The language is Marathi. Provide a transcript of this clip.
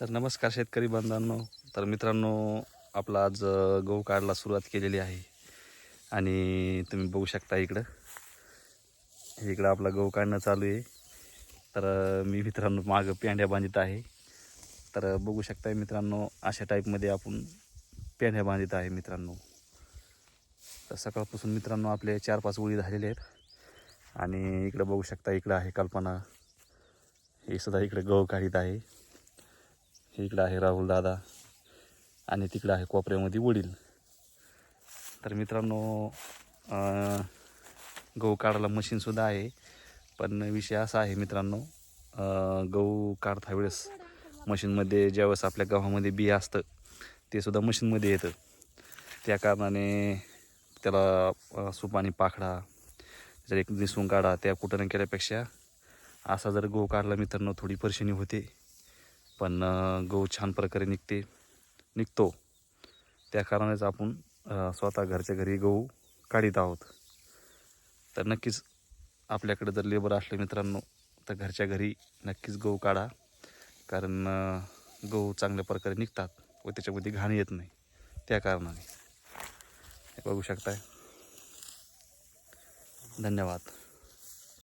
तर नमस्कार शेतकरी बांधवांनो. तर मित्रांनो आपला आज गहू काढायला सुरुवात केलेली आहे. आणि तुम्ही बघू शकता इकडं. इकडं आपला गहू काढणं चालू आहे. तर मी मित्रांनो मागं पेंड्या बांधित आहे. तर बघू शकताय मित्रांनो अशा टाईपमध्ये आपण पेंड्या बांधित आहे मित्रांनो. तर सकाळपासून मित्रांनो आपले चार पाच ओळी झालेले आहेत. आणि इकडं बघू शकता इकडं आहे कल्पना. हे सुद्धा इकडं गहू काढीत आहे. इकडं आहे राहुल दादा आणि तिकडं आहे कोपऱ्यामध्ये वडील. तर मित्रांनो गहू काढायला मशीनसुद्धा आहे. पण विषय असा आहे मित्रांनो गहू काढता वेळेस मशीनमध्ये ज्यावेळेस आपल्या गव्हामध्ये बी असतं ते सुद्धा मशीनमध्ये येतं. त्या कारणाने त्याला सुपाने पाखडा जर एक दिसून काढा त्या कुठं केल्यापेक्षा असा जर गहू काढला मित्रांनो थोडी परेशानी होते. पण गहू छान प्रकारे निघते निघतो. त्या कारणानेच आपण स्वतः घरच्या घरी गहू काढीत आहोत. तर नक्कीच आपल्याकडे जर लेबर असले मित्रांनो तर घरच्या घरी नक्कीच गहू काढा. कारण गहू चांगल्या प्रकारे निघतात व त्याच्यामध्ये घाण येत नाही. त्या कारणाने. हे बघू शकताय. धन्यवाद.